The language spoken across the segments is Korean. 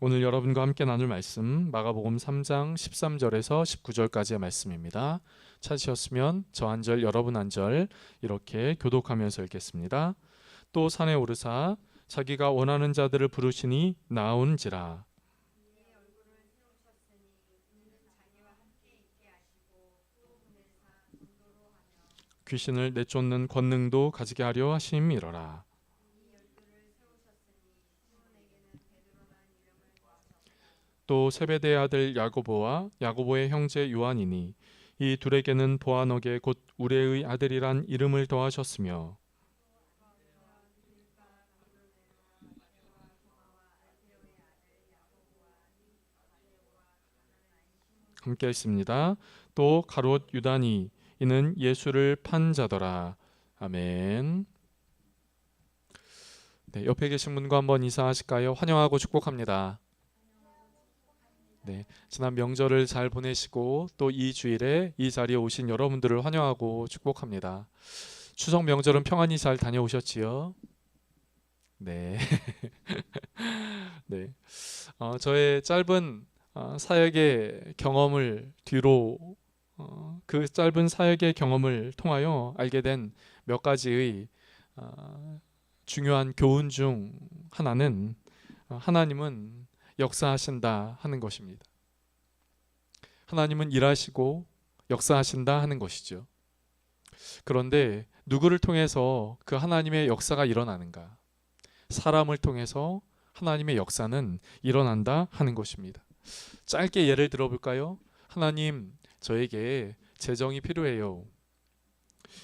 오늘 여러분과 함께 나눌 말씀 마가복음 3장 13절에서 19절까지의 말씀입니다. 찾으셨으면 저 한 절 여러분 한 절 이렇게 교독하면서 읽겠습니다. 또 산에 오르사 자기가 원하는 자들을 부르시니 나온지라 귀신을 내쫓는 권능도 가지게 하려 하심이러라. 또 세베대의 아들 야고보와 야고보의 형제 요한이니 이 둘에게는 보아너게 곧 우레의 아들이란 이름을 더하셨으며 함께 있습니다. 또 가롯 유다니 이는 예수를 판 자더라. 아멘. 네, 옆에 계신 분과 한번 인사하실까요? 환영하고 축복합니다. 네, 지난 명절을 잘 보내시고 또 이 주일에 이 자리에 오신 여러분들을 환영하고 축복합니다. 추석 명절은 평안히 잘 다녀오셨지요? 네. 네. 어, 저의 짧은 어, 사역의 경험을 뒤로 어, 그 짧은 사역의 경험을 통하여 알게 된 몇 가지의 어, 중요한 교훈 중 하나는 어, 하나님은 역사하신다 하는 것입니다. 하나님은 일하시고 역사하신다 하는 것이죠. 그런데 누구를 통해서 그 하나님의 역사가 일어나는가? 사람을 통해서 하나님의 역사는 일어난다 하는 것입니다. 짧게 예를 들어볼까요? 하나님, 저에게 재정이 필요해요.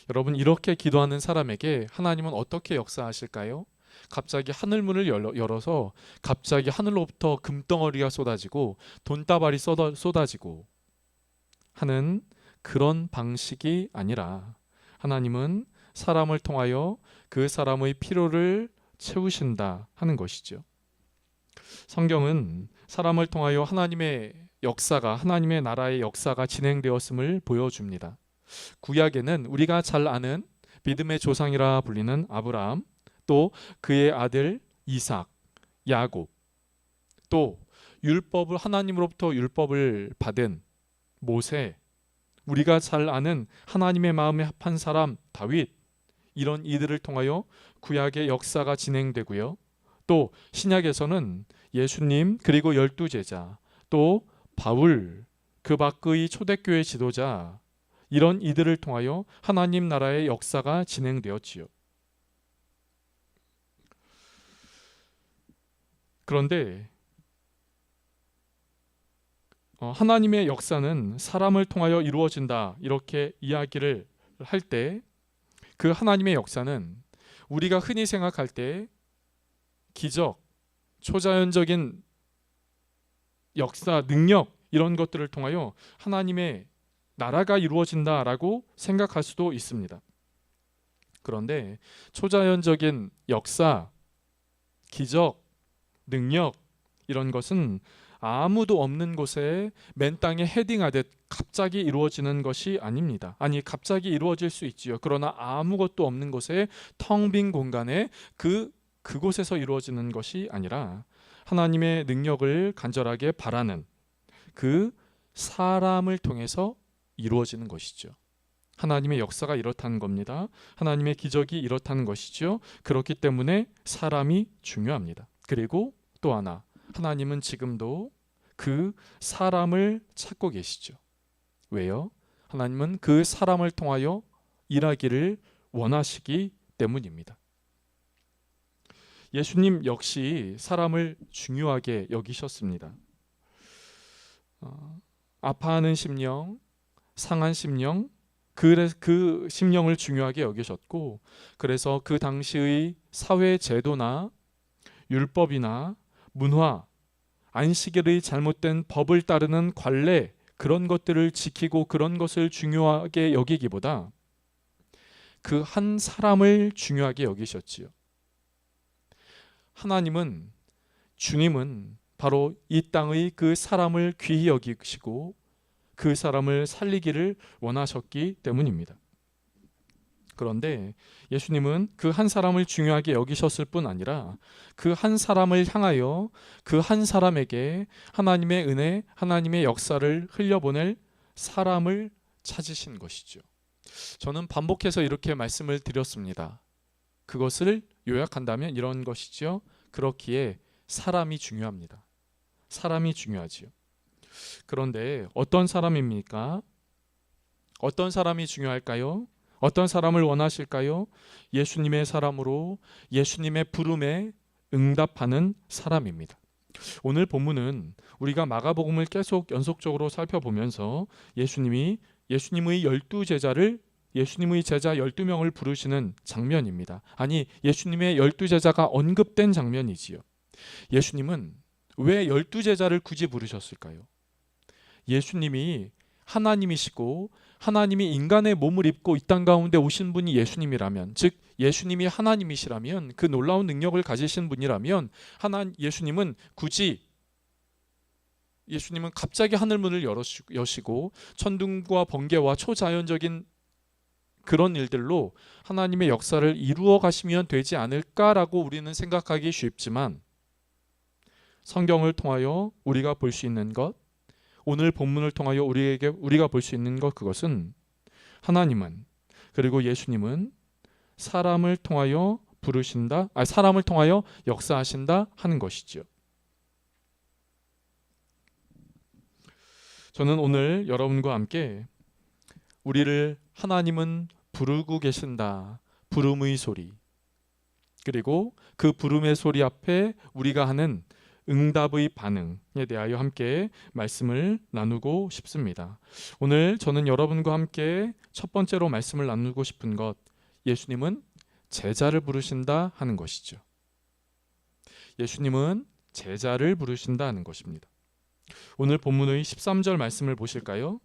여러분, 이렇게 기도하는 사람에게 하나님은 어떻게 역사하실까요? 갑자기 하늘문을 열어, 서 갑자기 하늘로부터 금덩어리가 쏟아지고 돈다발이 쏟아, 쏟아지고 하는 그런 방식이 아니라 하나님은 사람을 통하여 그 사람의 필요를 채우신다 하는 것이죠. 성경은 사람을 통하여 하나님의 역사가 하나님의 나라의 역사가 진행되었음을 보여줍니다. 구약에는 우리가 잘 아는 믿음의 조상이라 불리는 아브라함, 또 그의 아들 이삭, 야곱, 또 율법을 하나님으로부터 율법을 받은 모세, 우리가 잘 아는 하나님의 마음에 합한 사람 다윗 이런 이들을 통하여 구약의 역사가 진행되고요. 또 신약에서는 예수님 그리고 열두 제자 또 바울 그 밖의 초대교회 지도자 이런 이들을 통하여 하나님 나라의 역사가 진행되었지요. 그런데 어, 하나님의 역사는 사람을 통하여 이루어진다 이렇게 이야기를 할 때 그 하나님의 역사는 우리가 흔히 생각할 때 기적, 초자연적인 역사, 능력 이런 것들을 통하여 하나님의 나라가 이루어진다라고 생각할 수도 있습니다. 그런데 초자연적인 역사, 기적, 능력 이런 것은 아무도 없는 곳에 맨 땅에 헤딩하듯 갑자기 이루어지는 것이 아닙니다. 아니 갑자기 이루어질 수 있지요. 그러나 아무것도 없는 곳에 텅 빈 공간에 그 그곳에서 이루어지는 것이 아니라 하나님의 능력을 간절하게 바라는 그 사람을 통해서 이루어지는 것이죠. 하나님의 역사가 이렇다는 겁니다. 하나님의 기적이 이렇다는 것이죠. 그렇기 때문에 사람이 중요합니다. 그리고 또 하나 하나님은 지금도 그 사람을 찾고 계시죠. 왜요? 하나님은 그 사람을 통하여 일하기를 원하시기 때문입니다. 예수님 역시 사람을 중요하게 여기셨습니다. 어, 아파하는 심령, 상한 심령, 그, 그 심령을 중요하게 여기셨고, 그래서 그 당시의 사회 제도나 율법이나 문화, 안식일의 잘못된 법을 따르는 관례 그런 것들을 지키고 그런 것을 중요하게 여기기보다 그 한 사람을 중요하게 여기셨지요. 하나님은 주님은 바로 이 땅의 그 사람을 귀히 여기시고 그 사람을 살리기를 원하셨기 때문입니다. 그런데 예수님은 그 한 사람을 중요하게 여기셨을 뿐 아니라 그 한 사람을 향하여 그 한 사람에게 하나님의 은혜, 하나님의 역사를 흘려보낼 사람을 찾으신 것이죠. 저는 반복해서 이렇게 말씀을 드렸습니다. 그것을 요약한다면 이런 것이죠. 그렇기에 사람이 중요합니다. 사람이 중요하지요. 그런데 어떤 사람입니까? 어떤 사람이 중요할까요? 어떤 사람을 원하실까요? 예수님의 사람으로 예수님의 부름에 응답하는 사람입니다. 오늘 본문은 우리가 마가복음을 계속 연속적으로 살펴보면서 예수님이 예수님의 열두 제자를 예수님의 제자 12명을 부르시는 장면입니다. 아니, 예수님의 열두 제자가 언급된 장면이지요. 예수님은 왜 열두 제자를 굳이 부르셨을까요? 예수님이 하나님이시고 하나님이 인간의 몸을 입고 이 땅 가운데 오신 분이 예수님이라면 즉 예수님이 하나님이시라면 그 놀라운 능력을 가지신 분이라면 하나 예수님은 굳이 예수님은 갑자기 하늘 문을 열어시- 여시고 천둥과 번개와 초자연적인 그런 일들로 하나님의 역사를 이루어 가시면 되지 않을까라고 우리는 생각하기 쉽지만 성경을 통하여 우리가 볼 수 있는 것 오늘 본문을 통하여 우리에게 우리가 볼 수 있는 것 그것은 하나님은 그리고 예수님은 사람을 통하여 부르신다, 아 사람을 통하여 역사하신다 하는 것이죠. 저는 오늘 여러분과 함께 우리를 하나님은 부르고 계신다. 부름의 소리. 그리고 그 부름의 소리 앞에 우리가 하는 응답의 반응에 대하여 함께 말씀을 나누고 싶습니다. 오늘 저는 여러분과 함께 첫 번째로 말씀을 나누고 싶은 것 예수님은 제자를 부르신다 하는 것이죠. 예수님은 제자를 부르신다 하는 것입니다. 오늘 본문의 13절 말씀을 보실까요?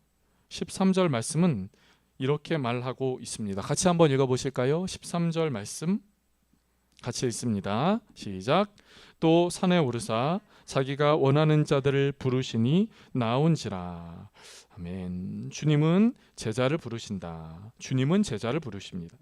13절 말씀은 이렇게 말하고 있습니다. 같이 한번 읽어 보실까요? 13절 말씀 같이 읽습니다. 시작. 또 산에 오르사 자기가 원하는 자들을 부르시니 나온지라. 아멘. 주님은 제자를 부르신다. 주님은 제자를 부르십니다.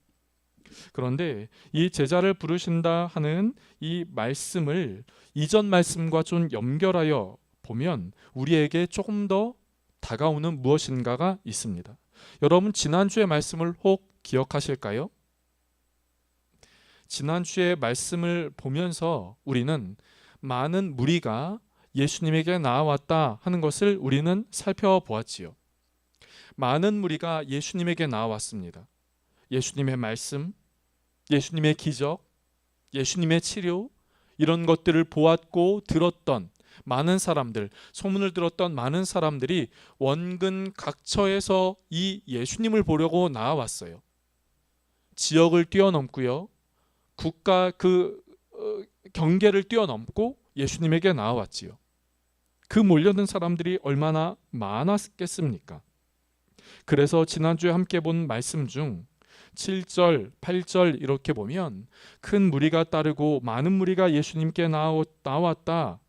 그런데 이 제자를 부르신다 하는 이 말씀을 이전 말씀과 좀 연결하여 보면 우리에게 조금 더 다가오는 무엇인가가 있습니다. 여러분 지난주의 말씀을 혹 기억하실까요? 지난주의 말씀을 보면서 우리는 많은 무리가 예수님에게 나아왔다 하는 것을 우리는 살펴보았지요. 많은 무리가 예수님에게 나아왔습니다. 예수님의 말씀, 예수님의 기적, 예수님의 치료 이런 것들을 보았고 들었던 많은 사람들, 소문을 들었던 많은 사람들이 원근 각처에서 이 예수님을 보려고 나와왔어요. 지역을 뛰어넘고요. 국가 그 어, 경계를 뛰어넘고 예수님에게 나와왔지요. 그 몰려든 사람들이 얼마나 많았겠습니까? 그래서 지난주에 함께 본 말씀 중 7절, 8절 이렇게 보면 큰 무리가 따르고 많은 무리가 예수님께 나왔다.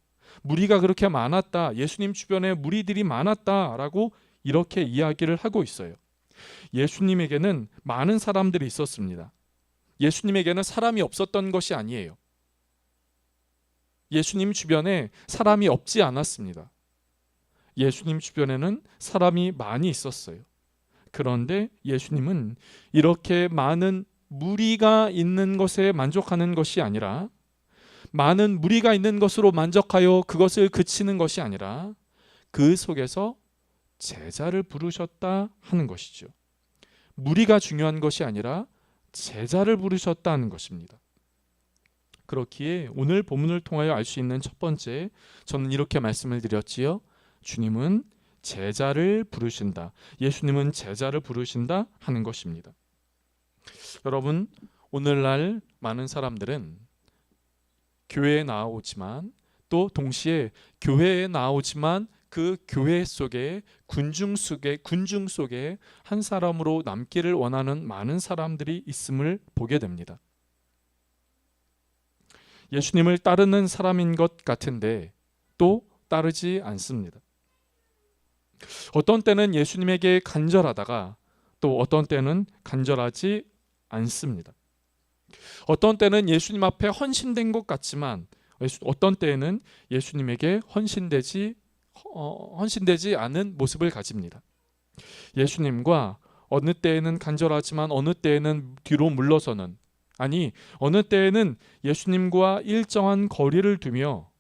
무리가 그렇게 많았다. 예수님 주변에 무리들이 많았다라고 이렇게 이야기를 하고 있어요. 예수님에게는 많은 사람들이 있었습니다. 예수님에게는 사람이 없었던 것이 아니에요. 예수님 주변에 사람이 없지 않았습니다. 예수님 주변에는 사람이 많이 있었어요. 그런데 예수님은 이렇게 많은 무리가 있는 것에 만족하는 것이 아니라 많은 무리가 있는 것으로 만족하여 그것을 그치는 것이 아니라 그 속에서 제자를 부르셨다 하는 것이죠. 무리가 중요한 것이 아니라 제자를 부르셨다는 것입니다. 그렇기에 오늘 본문을 통하여 알 수 있는 첫 번째 저는 이렇게 말씀을 드렸지요. 주님은 제자를 부르신다. 예수님은 제자를 부르신다 하는 것입니다. 여러분 오늘날 많은 사람들은 교회에 나오지만 또 동시에 교회에 나오지만 그 교회 속에 군중 속에 군중 속에 한 사람으로 남기를 원하는 많은 사람들이 있음을 보게 됩니다. 예수님을 따르는 사람인 것 같은데 또 따르지 않습니다. 어떤 때는 예수님에게 간절하다가 또 어떤 때는 간절하지 않습니다. 어떤 때는 예수님 앞에 헌신된 것 같지만 어떤 때에는 예수님에게 헌신되지 어, 헌신되지 않은 모습을 가집니다. 예수님과 어느 때에는 간절하지만 어느 때에는 뒤로 물러서는 아니 어느 때에는 예수님과 일정한 거리를 두며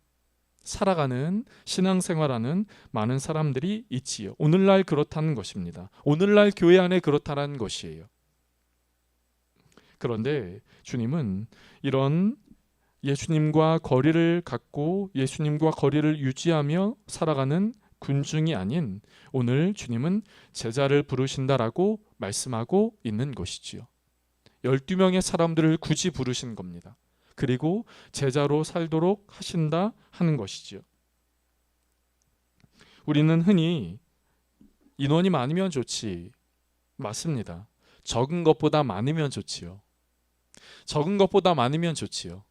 살아가는 신앙생활하는 많은 사람들이 있지요. 오늘날 그렇다는 것입니다. 오늘날 교회 안에 그렇다는 것이에요. 그런데 주님은 이런 예수님과 거리를 갖고 예수님과 거리를 유지하며 살아가는 군중이 아닌 오늘 주님은 제자를 부르신다라고 말씀하고 있는 것이지요. 12명의 사람들을 굳이 부르신 겁니다. 그리고 제자로 살도록 하신다 하는 것이지요. 우리는 흔히 인원이 많으면 좋지. 맞습니다. 적은 것보다 많으면 좋지요. 적은 것보다 많으면 좋지요.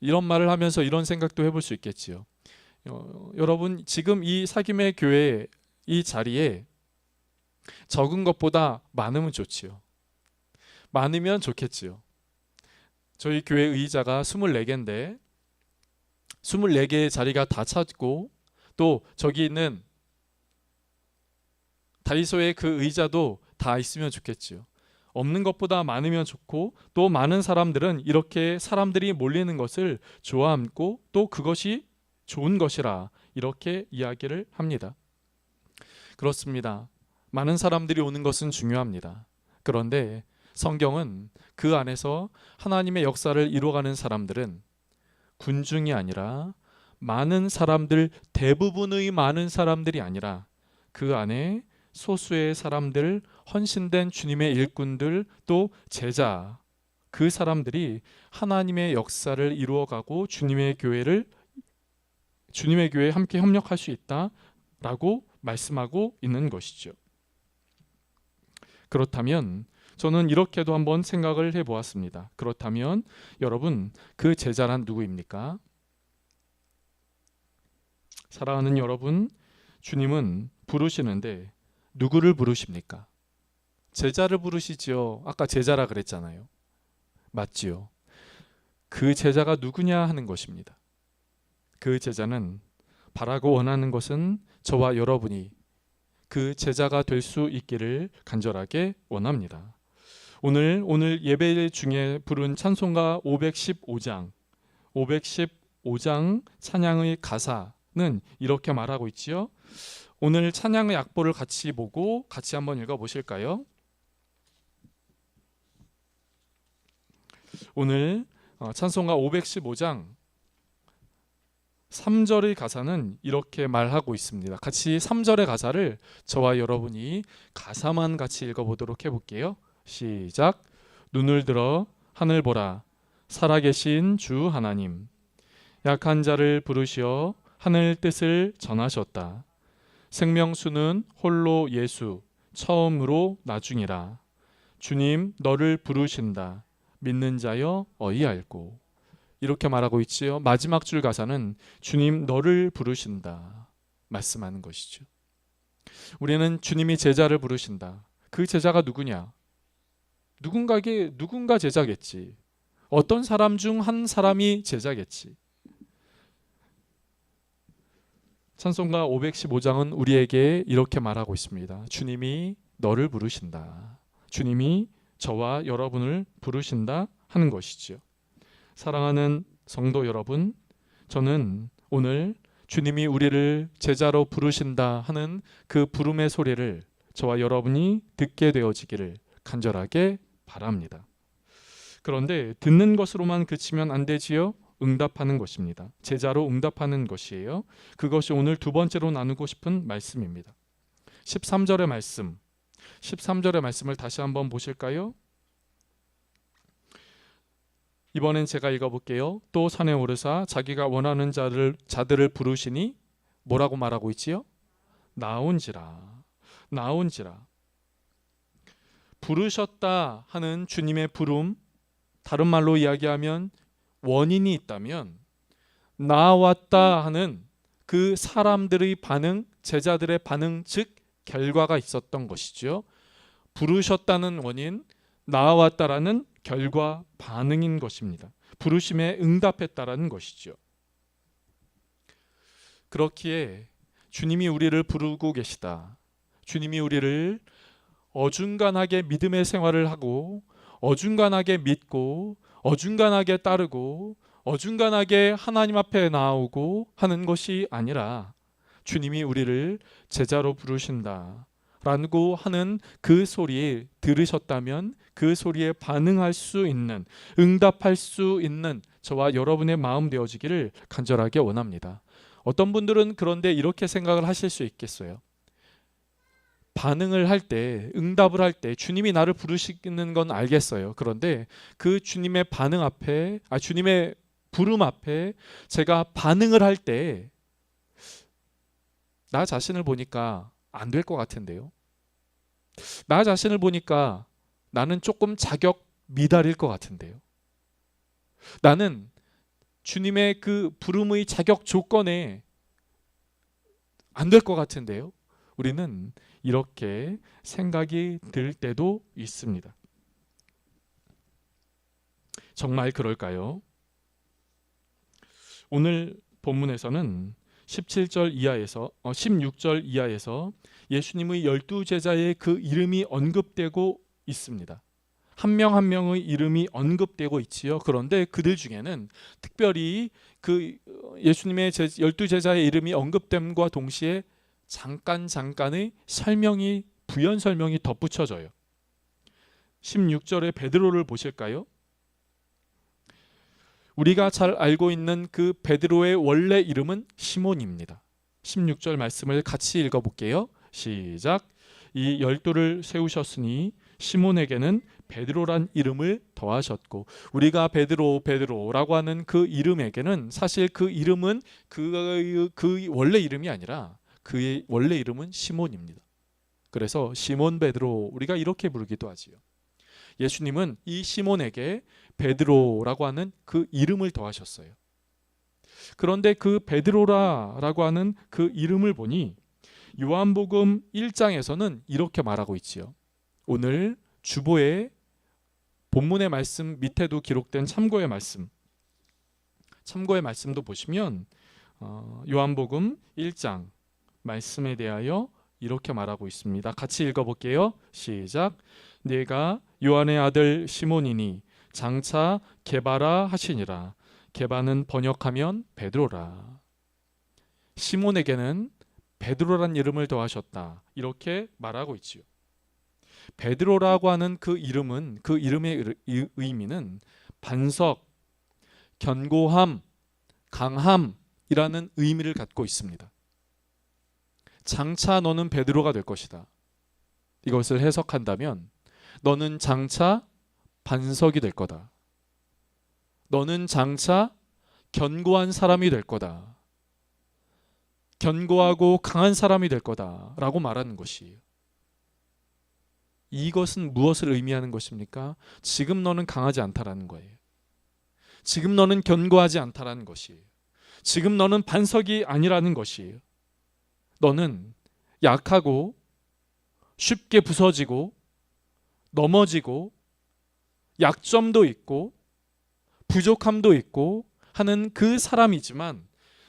이런 말을 하면서 이런 생각도 해볼 수 있겠지요. 어, 여러분 지금 이 사김의 교회 이 자리에 적은 것보다 많으면 좋지요. 많으면 좋겠지요. 저희 교회 의자가 24개인데 24개의 자리가 다 찼고 또 저기 있는 다이소의 그 의자도 다 있으면 좋겠지요. 없는 것보다 많으면 좋고 또 많은 사람들은 이렇게 사람들이 몰리는 것을 좋아함고 또 그것이 좋은 것이라 이렇게 이야기를 합니다. 그렇습니다. 많은 사람들이 오는 것은 중요합니다. 그런데 성경은 그 안에서 하나님의 역사를 이루어가는 사람들은 군중이 아니라 많은 사람들 대부분의 많은 사람들이 아니라 그 안에 소수의 사람들 헌신된 주님의 일꾼들 또 제자 그 사람들이 하나님의 역사를 이루어가고 주님의 교회를 주님의 교회에 함께 협력할 수 있다라고 말씀하고 있는 것이죠. 그렇다면 저는 이렇게도 한번 생각을 해 보았습니다. 그렇다면 여러분 그 제자란 누구입니까? 사랑하는 여러분, 주님은 부르시는데 누구를 부르십니까? 제자를 부르시지요. 아까 제자라 그랬잖아요. 맞지요. 그 제자가 누구냐 하는 것입니다. 그 제자는 바라고 원하는 것은 저와 여러분이 그 제자가 될 수 있기를 간절하게 원합니다. 오늘 오늘 예배 중에 부른 찬송가 515장 515장 찬양의 가사는 이렇게 말하고 있지요. 오늘 찬양의 악보를 같이 보고 같이 한번 읽어 보실까요? 오늘 어, 찬송가 515장 3절의 가사는 이렇게 말하고 있습니다. 같이 3절의 가사를 저와 여러분이 가사만 같이 읽어보도록 해볼게요. 시작. 눈을 들어 하늘 보라. 살아계신 주 하나님. 약한 자를 부르시어 하늘 뜻을 전하셨다. 생명수는 홀로 예수, 처음으로 나중이라. 주님 너를 부르신다. 믿는 자여 어이 알고. 이렇게 말하고 있지요. 마지막 줄 가사는 주님 너를 부르신다 말씀하는 것이죠. 우리는 주님이 제자를 부르신다. 그 제자가 누구냐? 누군가에게 누군가 제자겠지. 어떤 사람 중 한 사람이 제자겠지. 찬송가 515장은 우리에게 이렇게 말하고 있습니다. 주님이 너를 부르신다. 주님이 저와 여러분을 부르신다 하는 것이지요. 사랑하는 성도 여러분, 저는 오늘 주님이 우리를 제자로 부르신다 하는 그 부름의 소리를 저와 여러분이 듣게 되어지기를 간절하게 바랍니다. 그런데 듣는 것으로만 그치면 안 되지요. 응답하는 것입니다. 제자로 응답하는 것이에요. 그것이 오늘 두 번째로 나누고 싶은 말씀입니다. 13절의 말씀. 13절의 말씀을 다시 한번 보실까요? 이번엔 제가 읽어볼게요. 또 산에 오르사 자기가 원하는 자를 자들을 부르시니 뭐라고 말하고 있지요? 나온지라, 나온지라. 부르셨다 하는 주님의 부름, 다른 말로 이야기하면 원인이 있다면 나왔다 하는 그 사람들의 반응, 제자들의 반응, 즉 결과가 있었던 것이죠. 부르셨다는 원인, 나아왔다라는 결과 반응인 것입니다. 부르심에 응답했다라는 것이죠. 그렇기에 주님이 우리를 부르고 계시다. 주님이 우리를 어중간하게 믿음의 생활을 하고 어중간하게 믿고 어중간하게 따르고 어중간하게 하나님 앞에 나오고 하는 것이 아니라 주님이 우리를 제자로 부르신다. 라고 하는 그 소리 들으셨다면 그 소리에 반응할 수 있는 응답할 수 있는 저와 여러분의 마음 되어지기를 간절하게 원합니다. 어떤 분들은 그런데 이렇게 생각을 하실 수 있겠어요. 반응을 할 때, 응답을 할 때 주님이 나를 부르시는 건 알겠어요. 그런데 그 주님의 반응 앞에, 아 주님의 부름 앞에 제가 반응을 할 때 나 자신을 보니까 안 될 것 같은데요. 나 자신을 보니까 나는 조금 자격 미달일 것 같은데요. 나는 주님의 그 부름의 자격 조건에 안 될 것 같은데요. 우리는 이렇게 생각이 들 때도 있습니다. 정말 그럴까요? 오늘 본문에서는 17절 이하에서 어, 16절 이하에서 예수님의 열두 제자의 그 이름이 언급되고 있습니다. 한 명한 명의 이름이 언급되고 있지요. 그런데 그들 중에는 특별히 그 예수님의 제- 열두 제자의 이름이 언급됨과 동시에 잠깐 잠깐의 설명이 부연 설명이 덧붙여져요. 16절의 베드로를 보실까요? 우리가 잘 알고 있는 그 베드로의 원래 이름은 시몬입니다. 16절 말씀을 같이 읽어 볼게요. 시작. 이 열두를 세우셨으니 시몬에게는 베드로란 이름을 더하셨고 우리가 베드로 베드로라고 하는 그 이름에게는 사실 그 이름은 그, 그 원래 이름이 아니라 그의 원래 이름은 시몬입니다. 그래서 시몬 베드로 우리가 이렇게 부르기도 하지요. 예수님은 이 시몬에게 베드로라고 하는 그 이름을 더하셨어요. 그런데 그 베드로라라고 하는 그 이름을 보니 요한복음 1장에서는 이렇게 말하고 있지요. 오늘 주보에 본문의 말씀 밑에도 기록된 참고의 말씀 참고의 말씀도 보시면 어, 요한복음 1장 말씀에 대하여 이렇게 말하고 있습니다. 같이 읽어볼게요. 시작. 내가 요한의 아들 시몬이니 장차 게바라 하시니라. 게바는 번역하면 베드로라. 시몬에게는 베드로란 이름을 더하셨다. 이렇게 말하고 있지요. 베드로라고 하는 그 이름은 그 이름의 의- 의미는 반석, 견고함, 강함이라는 의미를 갖고 있습니다. 장차 너는 베드로가 될 것이다. 이것을 해석한다면 너는 장차 반석이 될 거다. 너는 장차 견고한 사람이 될 거다. 견고하고 강한 사람이 될 거다 라고 말하는 것이에요. 이것은 무엇을 의미하는 것입니까? 지금 너는 강하지 않다라는 거예요. 지금 너는 견고하지 않다라는 것이에요. 지금 너는 반석이 아니라는 것이에요. 너는 약하고 쉽게 부서지고 넘어지고 약점도 있고 부족함도 있고 하는 그 사람이지만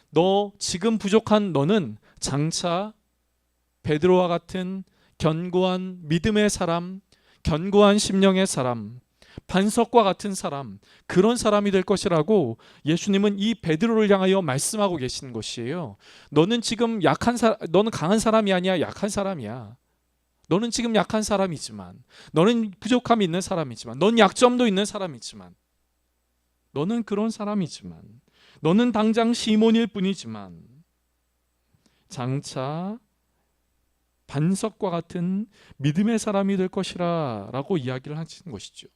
너 지금 부족한 너는 장차 베드로와 같은 견고한 믿음의 사람, 견고한 심령의 사람, 반석과 같은 사람, 그런 사람이 될 것이라고 예수님은 이 베드로를 향하여 말씀하고 계시는 것이에요. 너는 지금 약한 사, 너는 강한 사람이 아니야, 약한 사람이야. 너는 지금 약한 사람이지만, 너는 부족함이 있는 사람이지만, 넌 약점도 있는 사람이지만, 너는 그런 사람이지만, 너는 당장 시몬일 뿐이지만, 장차 반석과 같은 믿음의 사람이 될 것이라 라고 이야기를 하시는 것이죠.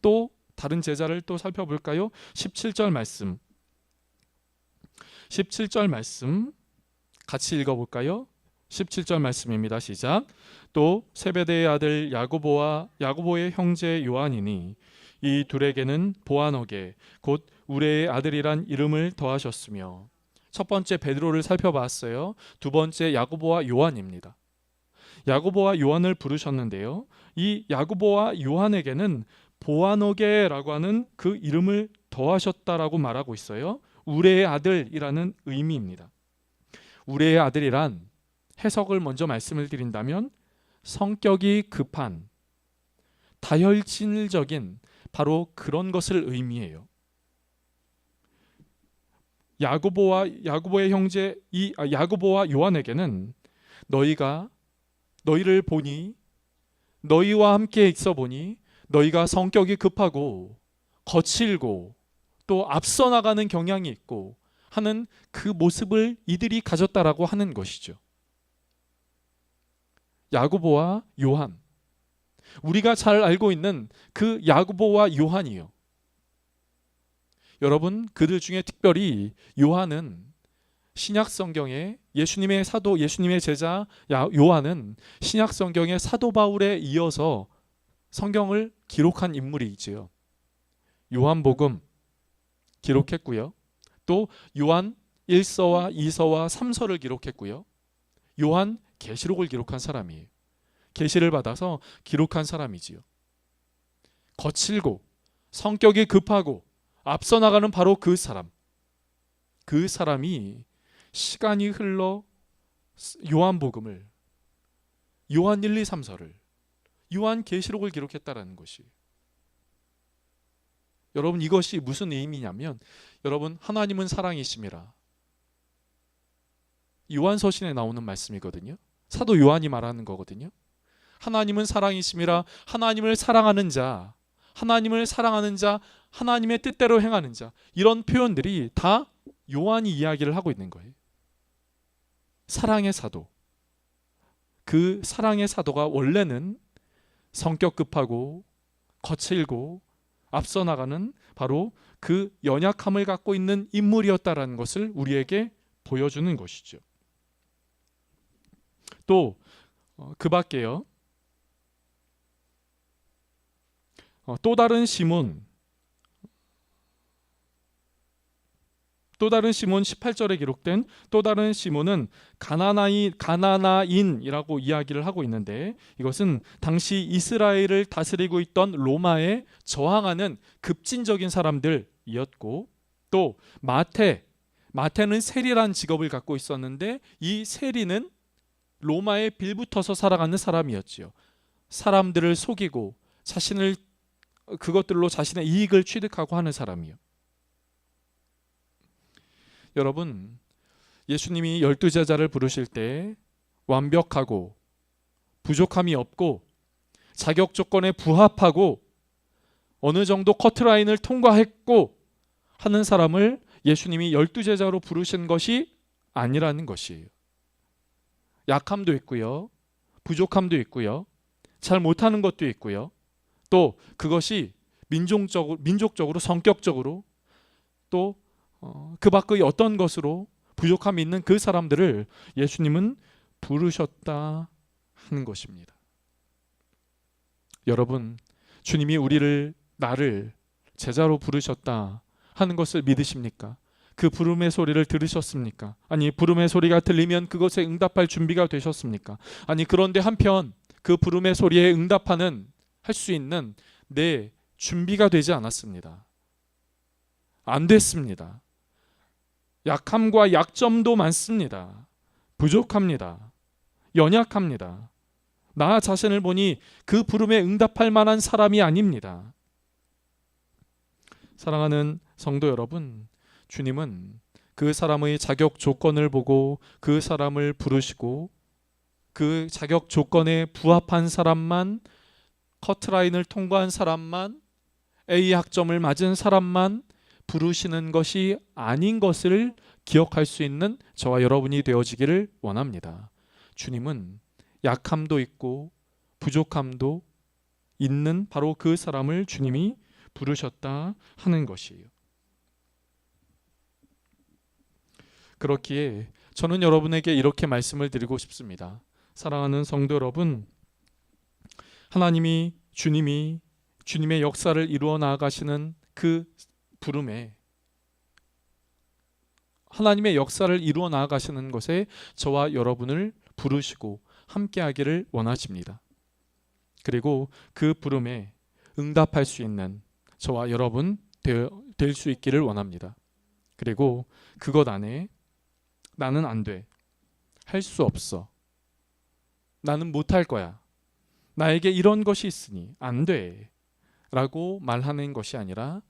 또 다른 제자를 또 살펴볼까요? 17절 말씀. 17절 말씀 같이 읽어 볼까요? 17절 말씀입니다. 시작. 또 세베대의 아들 야고보와 야고보의 형제 요한이니 이 둘에게는 보아너게 곧 우레의 아들이란 이름을 더하셨으며 첫 번째 베드로를 살펴봤어요. 두 번째 야고보와 요한입니다. 야고보와 요한을 부르셨는데요. 이 야고보와 요한에게는 보아너게라고 하는 그 이름을 더하셨다라고 말하고 있어요. 우레의 아들이라는 의미입니다. 우레의 아들이란 해석을 먼저 말씀을 드린다면 성격이 급한 다혈질적인 바로 그런 것을 의미해요. 야고보와 야고보의 형제 이 아, 야고보와 요한에게는 너희가 너희를 보니 너희와 함께 있어 보니 너희가 성격이 급하고 거칠고 또 앞서 나가는 경향이 있고 하는 그 모습을 이들이 가졌다라고 하는 것이죠. 야고보와 요한 우리가 잘 알고 있는 그 야고보와 요한이요. 여러분 그들 중에 특별히 요한은 신약 성경에 예수님의 사도 예수님의 제자 야- 요한은 신약 성경의 사도 바울에 이어서 성경을 기록한 인물이지요. 요한복음 기록했고요. 또 요한 1서와 2서와 3서를 기록했고요. 요한 계시록을 기록한 사람이에요. 계시를 받아서 기록한 사람이지요. 거칠고 성격이 급하고 앞서 나가는 바로 그 사람. 그 사람이 시간이 흘러 요한복음을 요한 1, 2, 3서를 요한 계시록을 기록했다라는 것이 여러분 이것이 무슨 의미냐면 여러분 하나님은 사랑이심이라 요한 서신에 나오는 말씀이거든요. 사도 요한이 말하는 거거든요. 하나님은 사랑이심이라 하나님을 사랑하는 자, 하나님을 사랑하는 자, 하나님의 뜻대로 행하는 자 이런 표현들이 다 요한이 이야기를 하고 있는 거예요. 사랑의 사도. 그 사랑의 사도가 원래는 성격 급하고 거칠고 앞서 나가는 바로 그 연약함을 갖고 있는 인물이었다라는 것을 우리에게 보여주는 것이죠. 또 어, 그밖에요. 어, 또 다른 시몬 또 다른 시몬 18절에 기록된 또 다른 시몬은 가나나인 가나나인이라고 이야기를 하고 있는데 이것은 당시 이스라엘을 다스리고 있던 로마에 저항하는 급진적인 사람들이었고 또 마태 마태는 세리란 직업을 갖고 있었는데 이 세리는 로마에 빌붙어서 살아가는 사람이었지요. 사람들을 속이고 자신을 그것들로 자신의 이익을 취득하고 하는 사람이요. 여러분 예수님이 열두 제자를 부르실 때 완벽하고 부족함이 없고 자격 조건에 부합하고 어느 정도 커트라인을 통과했고 하는 사람을 예수님이 열두 제자로 부르신 것이 아니라는 것이에요. 약함도 있고요. 부족함도 있고요. 잘 못하는 것도 있고요. 또 그것이 민족적으로, 민족적으로 성격적으로 또 어, 그 밖의 어떤 것으로 부족함이 있는 그 사람들을 예수님은 부르셨다 하는 것입니다. 여러분, 주님이 우리를 나를 제자로 부르셨다 하는 것을 믿으십니까? 그 부름의 소리를 들으셨습니까? 아니, 부름의 소리가 들리면 그것에 응답할 준비가 되셨습니까? 아니, 그런데 한편 그 부름의 소리에 응답하는 할 수 있는 내 준비가 되지 않았습니다. 안 됐습니다. 약함과 약점도 많습니다. 부족합니다. 연약합니다. 나 자신을 보니 그 부름에 응답할 만한 사람이 아닙니다. 사랑하는 성도 여러분, 주님은 그 사람의 자격 조건을 보고 그 사람을 부르시고 그 자격 조건에 부합한 사람만 커트라인을 통과한 사람만 A 학점을 맞은 사람만 부르시는 것이 아닌 것을 기억할 수 있는 저와 여러분이 되어지기를 원합니다. 주님은 약함도 있고 부족함도 있는 바로 그 사람을 주님이 부르셨다 하는 것이에요. 그렇기에 저는 여러분에게 이렇게 말씀을 드리고 싶습니다. 사랑하는 성도 여러분, 하나님이 주님이 주님의 역사를 이루어 나가시는 그 부름에 하나님의 역사를 이루어 나가시는 것에 저와 여러분을 부르시고 함께하기를 원하십니다. 그리고 그 부름에 응답할 수 있는 저와 여러분 될 수 있기를 원합니다. 그리고 그것 안에 나는 안 돼. 할 수 없어. 나는 못 할 거야. 나에게 이런 것이 있으니 안 돼. 라고 말하는 것이 아니라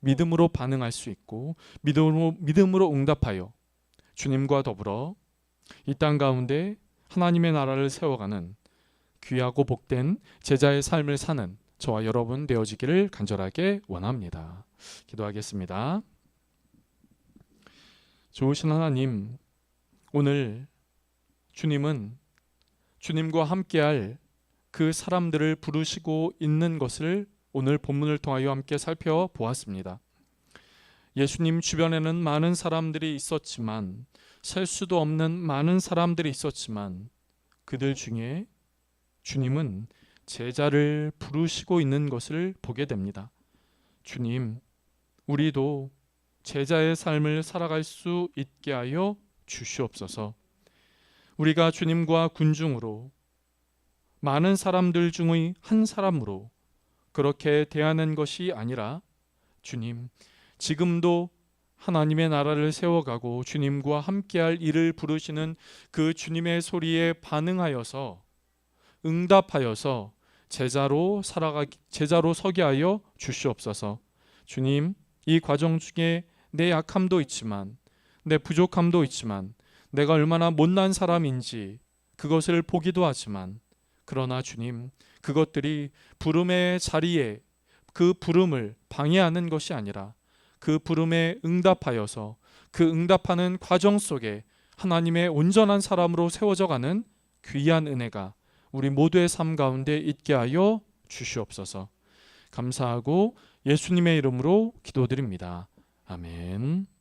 믿음으로 반응할 수 있고 믿음으로, 믿음으로 응답하여 주님과 더불어 이 땅 가운데 하나님의 나라를 세워가는 귀하고 복된 제자의 삶을 사는 저와 여러분 되어지기를 간절하게 원합니다. 기도하겠습니다. 좋으신 하나님, 오늘 주님은 주님과 함께할 그 사람들을 부르시고 있는 것을 오늘 본문을 통하여 함께 살펴보았습니다. 예수님 주변에는 많은 사람들이 있었지만 셀 수도 없는 많은 사람들이 있었지만 그들 중에 주님은 제자를 부르시고 있는 것을 보게 됩니다. 주님, 우리도 제자의 삶을 살아갈 수 있게 하여 주시옵소서. 우리가 주님과 군중으로 많은 사람들 중의 한 사람으로 그렇게 대하는 것이 아니라 주님, 지금도 하나님의 나라를 세워가고 주님과 함께할 일을 부르시는 그 주님의 소리에 반응하여서 응답하여서 제자로 살아가 제자로 서게 하여 주시옵소서. 주님, 이 과정 중에 내 약함도 있지만 내 부족함도 있지만 내가 얼마나 못난 사람인지 그것을 보기도 하지만 그러나 주님 그것들이 부름의 자리에 그 부름을 방해하는 것이 아니라 그 부름에 응답하여서 그 응답하는 과정 속에 하나님의 온전한 사람으로 세워져 가는 귀한 은혜가 우리 모두의 삶 가운데 있게 하여 주시옵소서. 감사하고 예수님의 이름으로 기도드립니다. 아멘.